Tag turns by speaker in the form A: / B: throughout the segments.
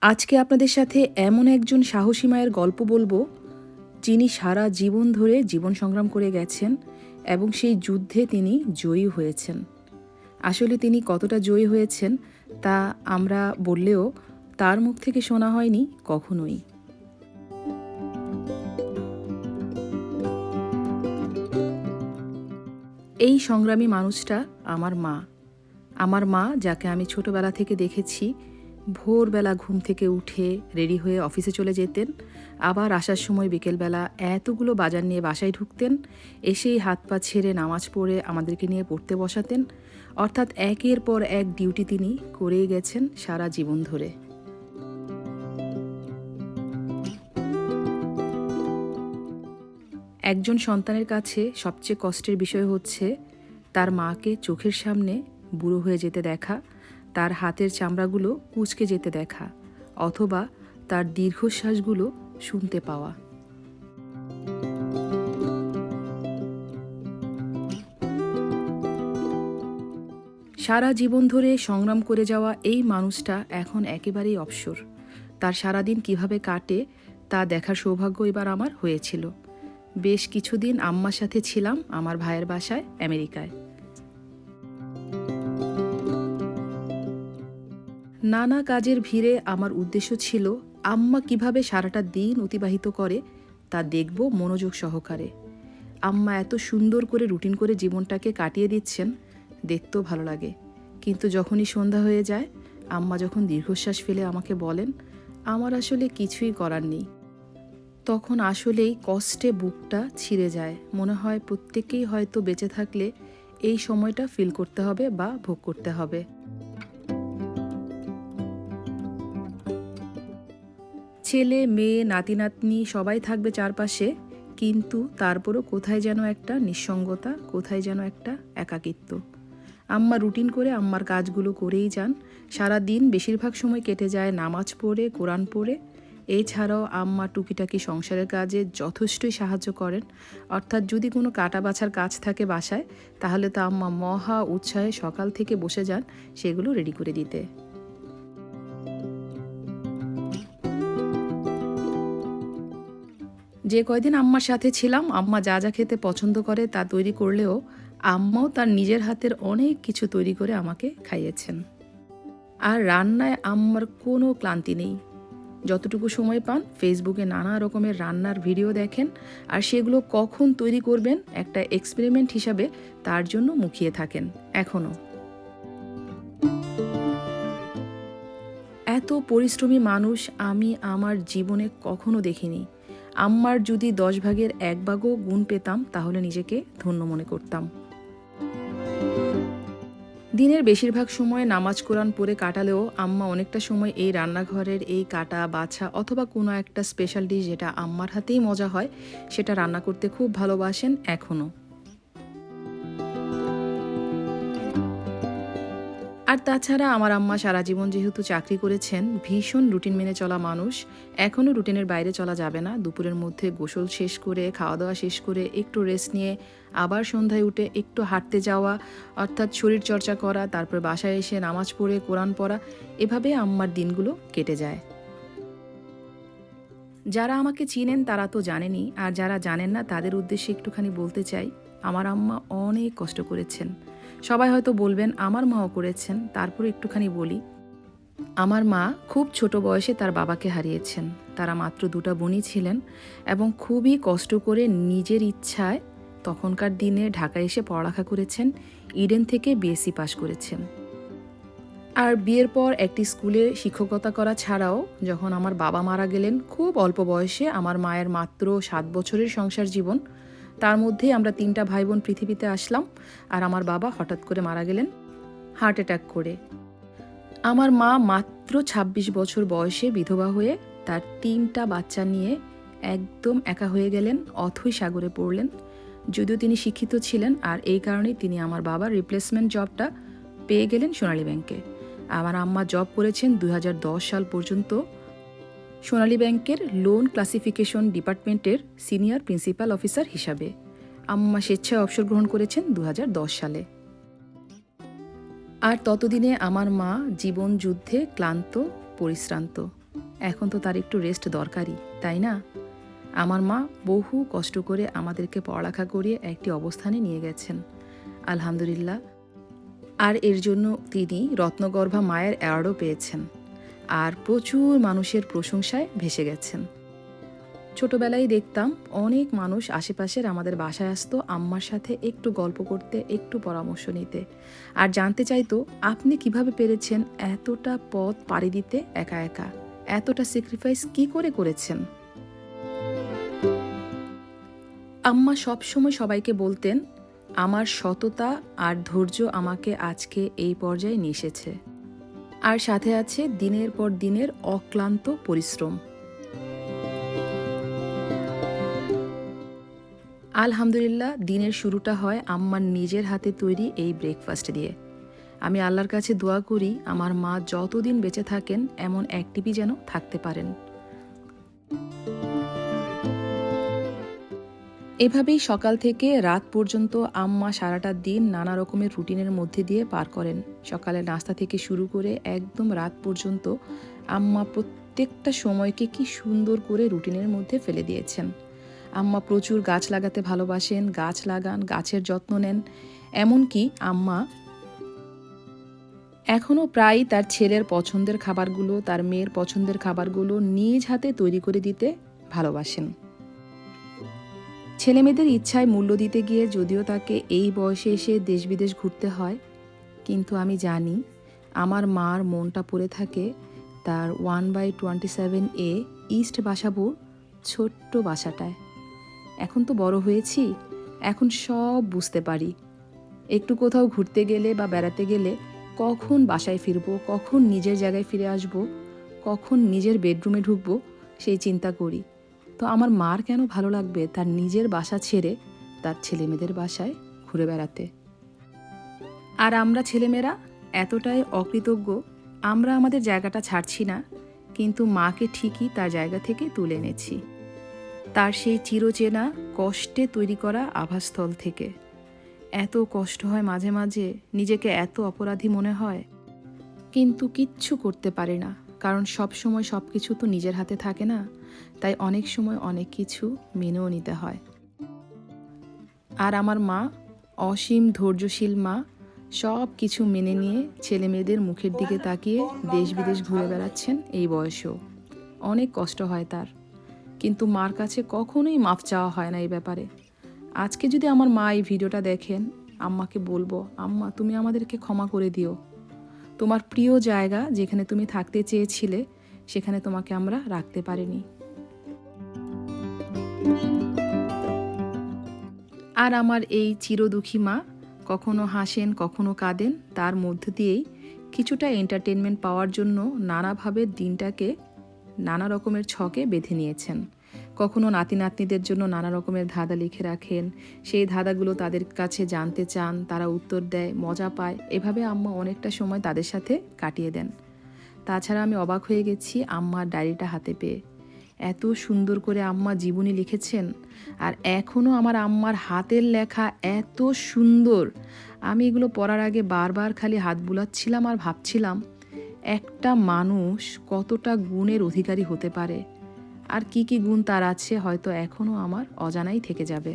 A: আজকে আপনাদের সাথে এমন একজন সাহসী মায়ের গল্প বলব, যিনি সারা জীবন ধরে জীবন সংগ্রাম করে গেছেন এবং সেই যুদ্ধে তিনি জয়ী হয়েছেন। আসলে তিনি কতটা জয়ী হয়েছেন তা আমরা বললেও তার মুখ থেকে শোনা হয়নি কখনোই। এই সংগ্রামী মানুষটা আমার মা। আমার মা, যাকে আমি ছোটবেলা থেকে দেখেছি ভোরবেলা ঘুম থেকে উঠে রেডি হয়ে অফিসে চলে যেতেন। আবার আসার সময় বিকেলবেলা এতগুলো বাজার নিয়ে বাসায় ঢুকতেন, এসেই হাত পা ছেড়ে নামাজ পড়ে আমাদেরকে নিয়ে পড়তে বসাতেন। অর্থাৎ একের পর এক ডিউটি তিনি করেই গেছেন সারা জীবন ধরে। একজন সন্তানের কাছে সবচেয়ে কষ্টের বিষয় হচ্ছে, তার মাকে চোখের সামনে বুড়ো হয়ে যেতে দেখা। তার হাতের চামড়াগুলো কুচকে যেতে দেখা, অথবা তার দীর্ঘশ্বাসগুলো শুনতে পাওয়া। সারা জীবন ধরে সংগ্রাম করে যাওয়া এই মানুষটা এখন একেবারেই অবসর। তার সারাদিন কীভাবে কাটে, তা দেখার সৌভাগ্য এবার আমার হয়েছিল। বেশ কিছুদিন আম্মার সাথে ছিলাম আমার ভাইয়ের বাসায়, আমেরিকায়। নানা কাজের ভিড়ে আমার উদ্দেশ্য ছিল, আম্মা কীভাবে সারাটা দিন অতিবাহিত করে, তা দেখব মনোযোগ সহকারে। আম্মা এত সুন্দর করে রুটিন করে জীবনটাকে কাটিয়ে দিচ্ছেন, দেখতেও ভালো লাগে। কিন্তু যখনই সন্ধ্যা হয়ে যায়, আম্মা যখন দীর্ঘশ্বাস ফেলে আমাকে বলেন, আমার আসলে কিছুই করার নেই। তখন আসলেই কষ্টে বুকটা ছিঁড়ে যায়। মনে হয় প্রত্যেকেই হয়তো বেঁচে থাকলে এই সময়টা ফিল করতে হবে বা ভোগ করতে হবে। ছেলে, মেয়ে, নাতি, নাতনি সবাই থাকবে চারপাশে, কিন্তু তারপরও কোথায় যেন একটা নিঃসঙ্গতা, কোথায় যেন একটা একাকিত্ব। আম্মা রুটিন করে আম্মার কাজগুলো করেই যান। সারা দিন বেশিরভাগ সময় কেটে যায় নামাজ পড়ে, কোরআন পড়ে। এছাড়াও আম্মা টুকিটাকি সংসারের কাজে যথেষ্টই সাহায্য করেন। অর্থাৎ যদি কোনো কাটা বাছার কাজ থাকে বাসায়, তাহলে তো আম্মা মহা উৎসাহে সকাল থেকে বসে যান সেগুলো রেডি করে দিতে। যে কয়দিন আম্মার সাথে ছিলাম, আম্মা যা যা খেতে পছন্দ করে তা তৈরি করলেও আম্মাও তার নিজের হাতের অনেক কিছু তৈরি করে আমাকে খাইয়েছেন। আর রান্নায় আম্মার কোনো ক্লান্তি নেই। যতটুকু সময় পান, ফেসবুকে নানা রকমের রান্নার ভিডিও দেখেন আর সেগুলো কখন তৈরি করবেন একটা এক্সপেরিমেন্ট হিসাবে তার জন্য মুখিয়ে থাকেন এখনও এত পরিশ্রমী মানুষ আমি আমার জীবনে কখনো দেখিনি। আম্মার যদি দশ ভাগের এক ভাগও গুণ পেতাম, তাহলে নিজেকে ধন্য মনে করতাম। দিনের বেশিরভাগ সময় নামাজ কোরআন পরে কাটালেও আম্মা অনেকটা সময় এই রান্নাঘরের এই কাটা, বাছা অথবা কোনো একটা স্পেশাল ডিশ যেটা আম্মার হাতেই মজা হয়, সেটা রান্না করতে খুব ভালোবাসেন এখনও। আর তাছাড়া আমার আম্মা সারা জীবন যেহেতু চাকরি করেছেন, ভীষণ রুটিন মেনে চলা মানুষ এখনও রুটিনের বাইরে চলা যাবে না। দুপুরের মধ্যে গোসল শেষ করে খাওয়া দাওয়া শেষ করে, একটু রেস্ট নিয়ে আবার সন্ধ্যায় উঠে একটু হাঁটতে যাওয়া, অর্থাৎ শরীর চর্চা করা, তারপর বাসায় এসে নামাজ পড়ে, কোরআন পড়া, এভাবে আম্মার দিনগুলো কেটে যায়। যারা আমাকে চিনেন তারা তো জানেনই, আর যারা জানেন না তাদের উদ্দেশ্যে একটুখানি বলতে চাই, আমার আম্মা অনেক কষ্ট করেছেন। সবাই হয়তো বলবেন, আমার মাও করেছেন। তারপর একটুখানি বলি, আমার মা খুব ছোট বয়সে তার বাবাকে হারিয়েছেন। তারা মাত্র দুটা বোনই ছিলেন এবং খুবই কষ্ট করে নিজের ইচ্ছায় তখনকার দিনে ঢাকায় এসে পড়ালেখা করেছেন, ইডেন থেকে বিএসসি পাশ করেছেন। আর বিয়ের পর একটি স্কুলে শিক্ষকতা করা ছাড়াও যখন আমার বাবা মারা গেলেন, খুব অল্প বয়সে আমার মায়ের মাত্র সাত বছরের সংসার জীবন তার মধ্যেই আমরা তিনটা ভাই বোন পৃথিবীতে আসলাম আর আমার বাবা হঠাৎ করে মারা গেলেন হার্ট অ্যাটাক করে। আমার মা মাত্র ২৬ বছর বয়সে বিধবা হয়ে তার তিনটা বাচ্চা নিয়ে একদম একা হয়ে গেলেন, অথই সাগরে পড়লেন। যদিও তিনি শিক্ষিত ছিলেন আর এই কারণেই তিনি আমার বাবার রিপ্লেসমেন্ট জবটা পেয়ে গেলেন সোনালী ব্যাংকে। আমার আম্মা জব করেছেন দু হাজার দশ সাল পর্যন্ত সোনালী ব্যাংকের লোন ক্লাসিফিকেশন ডিপার্টমেন্টের সিনিয়র প্রিন্সিপাল অফিসার হিসাবে আম্মা স্বেচ্ছায় অবসর গ্রহণ করেছেন দু হাজার দশ সালে। আর ততদিনে আমার মা জীবন যুদ্ধে ক্লান্ত, পরিশ্রান্ত। এখন তো তার একটু রেস্ট দরকারই, তাই না? আমার মা বহু কষ্ট করে আমাদেরকে পড়ালেখা করিয়ে একটি অবস্থানে নিয়ে গেছেন। আলহামদুলিল্লাহ। আর এর জন্য তিনি রত্নগর্ভা মায়ের অ্যাওয়ার্ডও পেয়েছেন। আর প্রচুর মানুষের প্রশংসায় ভেসে গেছেন। ছোটবেলায় দেখতাম অনেক মানুষ আশেপাশের আমাদের বাসায় আসতো আম্মার সাথে একটু গল্প করতে, একটু পরামর্শ নিতে। আর জানতে চাইতো, আপনি কীভাবে পেরেছেন এতটা পথ পাড়ি দিতে একা একা? এতটা স্যাক্রিফাইস কি করে করেছেন? আম্মা সবসময় সবাইকে বলতেন, আমার সততা আর ধৈর্য আমাকে আজকে এই পর্যায়ে নিয়ে এসেছে আর সাথে আছে দিনের পর দিনের অক্লান্ত পরিশ্রম। আলহামদুলিল্লাহ, দিনের শুরুটা হয় আম্মার নিজের হাতে তৈরি এই ব্রেকফাস্ট দিয়ে। আমি আল্লাহর কাছে দোয়া করি, আমার মা যতদিন বেঁচে থাকেন, এমন একটিভি যেন থাকতে পারেন। এভাবেই সকাল থেকে রাত পর্যন্ত আম্মা সারাটা দিন নানা রকমের রুটিনের মধ্যে দিয়ে পার করেন। সকালে নাস্তা থেকে শুরু করে একদম রাত পর্যন্ত আম্মা প্রত্যেকটা সময়কে কি সুন্দর করে রুটিনের মধ্যে ফেলে দিয়েছেন। আম্মা প্রচুর গাছ লাগাতে ভালোবাসেন, গাছ লাগান, গাছের যত্ন নেন। এমনকি আম্মা এখনও প্রায় তার ছেলের পছন্দের খাবারগুলো, তার মেয়ের পছন্দের খাবারগুলো নিজ হাতে তৈরি করে দিতে ভালোবাসেন। ছেলেমেয়েদের ইচ্ছায় মূল্য দিতে গিয়ে যদিও তাকে এই বয়সে এসে দেশ বিদেশ ঘুরতে হয়, কিন্তু আমি জানি আমার মার মনটা পড়ে থাকে তার one by twenty seven A east বাসাবোর ছোট্ট বাসাটায়। এখন তো বড় হয়েছি, এখন সব বুঝতে পারি। একটু কোথাও ঘুরতে গেলে বা বেড়াতে গেলে কখন বাসায় ফিরবো, কখন নিজের জায়গায় ফিরে আসব, কখন নিজের বেডরুমে ঢুকবো, সেই চিন্তা করি। তো আমার মার কেন ভালো লাগবে তার নিজের বাসা ছেড়ে তার ছেলেমেয়েদের বাসায় ঘুরে বেড়াতে? আর আমরা ছেলেমেয়েরা এতটাই অকৃতজ্ঞ, আমরা আমাদের জায়গাটা ছাড়ছি না, কিন্তু মাকে ঠিকই তার জায়গা থেকে তুলে এনেছি। তার সেই চিরচেনা কষ্টে তৈরি করা আভাসস্থল থেকে। এত কষ্ট হয় মাঝে মাঝে, নিজেকে এত অপরাধী মনে হয়। কিন্তু কিচ্ছু করতে পারে না, কারণ সব সময় সব কিছু তো নিজের হাতে থাকে না। তাই অনেক সময় অনেক কিছু মেনেও নিতে হয়। আর আমার মা, অসীম ধৈর্যশীল মা সব কিছু মেনে নিয়ে ছেলে মেয়েদের মুখের দিকে তাকিয়ে দেশ বিদেশ ঘুরে বেড়াচ্ছেন এই বয়সেও। অনেক কষ্ট হয় তার। কিন্তু মার কাছে কখনোই মাফ চাওয়া হয় না এই ব্যাপারে। আজকে যদি আমার মা এই ভিডিওটা দেখেন, আম্মাকে বলব, আম্মা, তুমি আমাদেরকে ক্ষমা করে দিও। তোমার প্রিয় জায়গা যেখানে তুমি থাকতে চেয়েছিলে, সেখানে তোমাকে আমরা রাখতে পারিনি। আর আমার এই চিরদুখী মা কখনো হাসেন, কখনো কাঁদেন, তার মধ্য দিয়েই কিছুটা এন্টারটেনমেন্ট পাওয়ার জন্য নানাভাবে দিনটাকে নানা রকমের ছকে বেঁধে নিয়েছেন। কখনো নাতি নাতনিদের জন্য নানা রকমের ধাঁধা লিখে রাখেন, সেই ধাঁধাগুলো তাদের কাছে জানতে চান, তারা উত্তর দেয়, মজা পায়, এভাবে আম্মা অনেকটা সময় তাদের সাথে কাটিয়ে দেন। তাছাড়া আমি অবাক হয়ে গেছি আম্মার ডায়েরিটা হাতে পেয়ে। এত সুন্দর করে আম্মা জীবনী লিখেছেন, আর এখনও আমার আম্মার হাতের লেখা এত সুন্দর। আমি এগুলো পড়ার আগে বারবার খালি হাত বুলাচ্ছিলাম আর ভাবছিলাম, একটা মানুষ কতটা গুণের অধিকারী হতে পারে, আর কি কি গুণ তার আছে হয়তো এখনও আমার অজানাই থেকে যাবে।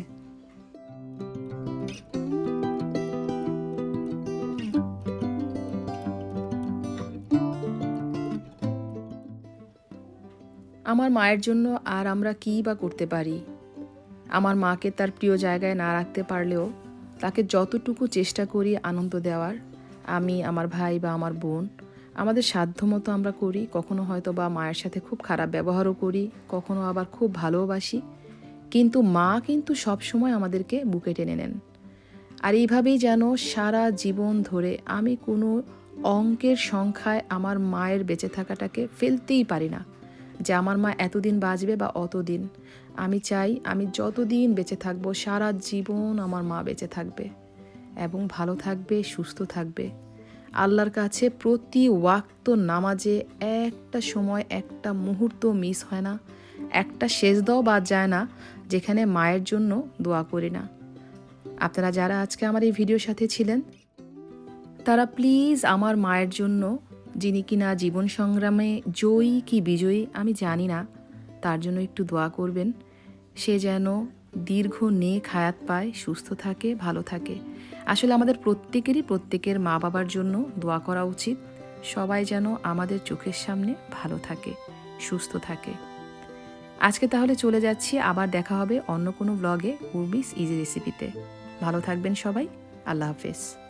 A: আমার মায়ের জন্য আর আমরা কী বা করতে পারি? আমার মাকে তার প্রিয় জায়গায় না রাখতে পারলেও তাকে যতটুকু চেষ্টা করি আনন্দ দেওয়ার, আমি, আমার ভাই বা আমার বোন, আমাদের সাধ্যমতো আমরা করি, কখনো হয়তো বা মায়ের সাথে খুব খারাপ ব্যবহারও করি, কখনো আবার খুব ভালোবাসি, কিন্তু মা কিন্তু সব সময় আমাদেরকে বুকে টেনে নেন। আর এইভাবেই যেন সারা জীবন ধরে আমি কোনো অঙ্কের সংখ্যায় আমার মায়ের বেঁচে থাকাটাকে ফেলতেই পারি না। যে আমার মা এতদিন বাঁচবে বা অতদিন। আমি চাই আমি যতদিন বেঁচে থাকব, সারা জীবন আমার মা বেঁচে থাকবে এবং ভালো থাকবে, সুস্থ থাকবে। আল্লাহর কাছে প্রতি ওয়াক্ত নামাজে একটা সময়, একটা মুহূর্ত মিস হয় না। একটা শেষ দাও বাদ যায় না, যেখানে মায়ের জন্য দোয়া করি না। আপনারা যারা আজকে আমার এই ভিডিওর সাথে ছিলেন, তারা প্লিজ আমার মায়ের জন্য যিনি কিনা জীবন সংগ্রামে জয়ী কি বিজয়ী আমি জানি না। তার জন্য একটু দোয়া করবেন। সে যেন দীর্ঘ নেক হায়াত পায়, সুস্থ থাকে, ভালো থাকে। আসলে আমাদের প্রত্যেকেরই প্রত্যেকের মা বাবার জন্য দোয়া করা উচিত। সবাই যেন আমাদের চোখের সামনে ভালো থাকে, সুস্থ থাকে। আজকে তাহলে চলে যাচ্ছি। আবার দেখা হবে অন্য কোনো ব্লগে উর্বিস ইজি রেসিপিতে ভালো থাকবেন সবাই। আল্লাহ হাফেজ।